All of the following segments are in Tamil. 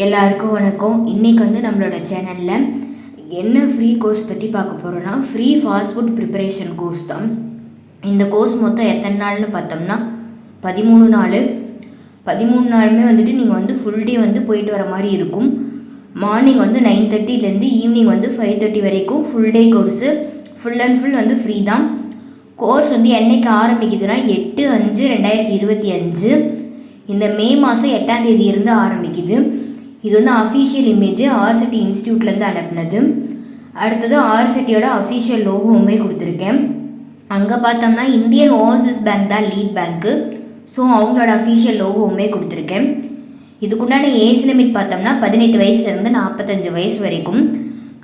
எல்லாருக்கும் வணக்கம். இன்றைக்கி வந்து நம்மளோட சேனலில் என்ன ஃப்ரீ கோர்ஸ் பற்றி பார்க்க போகிறோன்னா free fast food preparation course தான். இந்த கோர்ஸ் மொத்தம் எத்தனை நாள்னு பார்த்தோம்னா பதிமூணு நாள். பதிமூணு நாளுமே வந்துட்டு நீங்கள் வந்து ஃபுல் டே வந்து போயிட்டு வர மாதிரி இருக்கும். மார்னிங் வந்து நைன் தேர்ட்டிலேருந்து ஈவினிங் வந்து ஃபைவ் தேர்ட்டி வரைக்கும் full day course full and full வந்து ஃப்ரீ தான். கோர்ஸ் வந்து என்னைக்கு ஆரம்பிக்குதுன்னா எட்டு அஞ்சு ரெண்டாயிரத்தி இருபத்தி அஞ்சு. இந்த மே மாதம் எட்டாம் தேதி இருந்து ஆரம்பிக்குது. இது வந்து அஃபீஷியல் இமேஜ் ஆர்சிட்டி இன்ஸ்டியூட்லேருந்து அனுப்புனது. அடுத்தது ஆர்சிட்டியோட அஃபீஷியல் லோகோவுமே கொடுத்துருக்கேன். அங்கே பார்த்தோம்னா இந்தியன் ஓவர்சீஸ் பேங்க் தான் லீட் பேங்க்கு ஸோ அவங்களோட அஃபீஷியல் லோகோவுமே கொடுத்துருக்கேன். இதுக்குண்டான ஏஜ் லிமிட் பார்த்தோம்னா பதினெட்டு வயசுலேருந்து நாற்பத்தஞ்சு வயசு வரைக்கும்.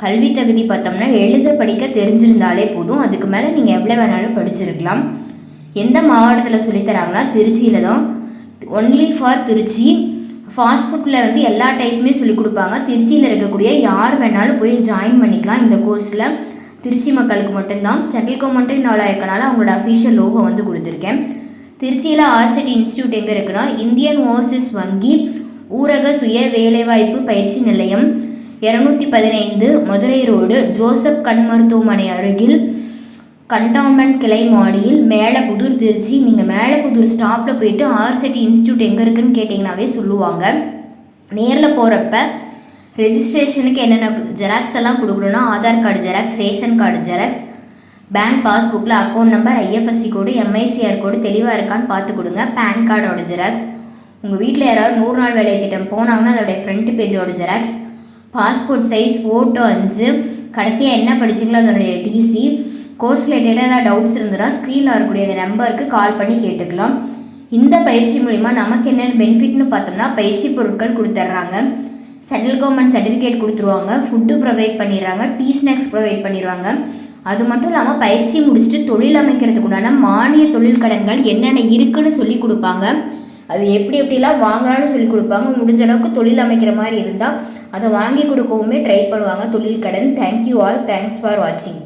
கல்வி தகுதி பார்த்தோம்னா எழுத படிக்க தெரிஞ்சிருந்தாலே போதும். அதுக்கு மேலே நீங்கள் எவ்வளோ வேணாலும் படிச்சிருக்கலாம். எந்த மாவட்டத்தில் சொல்லித்தராங்கன்னா திருச்சியில் தான். ஒன்லி ஃபார் திருச்சி ஃபாஸ்ட் ஃபுட்டில் வந்து எல்லா டைப்புமே சொல்லிக் கொடுப்பாங்க. திருச்சியில் இருக்கக்கூடிய யார் வேணாலும் போய் ஜாயின் பண்ணிக்கலாம் இந்த கோர்ஸில் திருச்சி மக்களுக்கு மட்டும்தான். சென்ட்ரல் கவர்மெண்ட்டு இன்வால்வ் இருக்கனால அவங்களோட அஃபிஷியல் லோகோ வந்து கொடுத்துருக்கேன். திருச்சியில் ஆர்சிட்டி இன்ஸ்டியூட் எங்கே இருக்குன்னா இந்தியன் ஓவர்சீஸ் வங்கி ஊரக சுய வேலைவாய்ப்பு பயிற்சி நிலையம். இரநூத்தி பதினைந்து மதுரை ரோடு ஜோசப் கண் மருத்துவமனை அருகில் கண்டாமன் கிளை மாடியில் மேலப்புதூர் திருச்சி நீங்கள் மேலப்புதூர் ஸ்டாப்பில் போயிட்டு ஆர்சிட்டி இன்ஸ்டியூட் எங்கே இருக்குன்னு கேட்டிங்கனாவே சொல்லுவாங்க. நேரில் போகிறப்ப ரெஜிஸ்ட்ரேஷனுக்கு என்னென்ன ஜெராக்ஸ் எல்லாம் கொடுக்கணும்னா Aadhaar card xerox ration card xerox bank பாஸ்புக்கில் account number IFSC code MICR code தெளிவாக இருக்கான்னு பார்த்து கொடுங்க. பேன் கார்டோட ஜெராக்ஸ் உங்கள் வீட்டில் யாராவது நூறு நாள் வேலை திட்டம் போனாங்கன்னா அதோடைய ஃப்ரண்ட் பேஜோட ஜெராக்ஸ் பாஸ்போர்ட் சைஸ் ஃபோட்டோ அஞ்சு. கடைசியாக என்ன படிச்சிங்களோ அதனுடைய டிசி கோர்ஸ் ரிலேட்டடாக ஏதாவது டவுட்ஸ் இருந்ததுன்னா ஸ்க்ரீனில் வரக்கூடிய அந்த நம்பருக்கு கால் பண்ணி கேட்டுக்கலாம். இந்த பயிற்சி மூலிமா நமக்கு என்னென்ன பெனிஃபிட்னு பார்த்தோம்னா பயிற்சி பொருட்கள் கொடுத்துட்றாங்க சென்ட்ரல் கவர்மெண்ட் சர்டிஃபிகேட் கொடுத்துருவாங்க. ஃபுட்டு ப்ரொவைட் பண்ணிடுறாங்க. டீ ஸ்நாக்ஸ் ப்ரொவைட் பண்ணிடுவாங்க. அது மட்டும் இல்லாமல் பயிற்சி முடிச்சுட்டு தொழில் அமைக்கிறதுக்குண்டான மானிய தொழில் கடன்கள் என்னென்ன இருக்குன்னு சொல்லி கொடுப்பாங்க. அது எப்படி எப்படிலாம் வாங்கலாம்னு சொல்லி கொடுப்பாங்க. முடிஞ்ச அளவுக்கு தொழில் அமைக்கிற மாதிரி இருந்தால் அதை வாங்கி கொடுக்கவுமே ட்ரை பண்ணுவாங்க. தொழில் கடன். தேங்க்யூ ஆல் தேங்க்ஸ் ஃபார் வாட்சிங்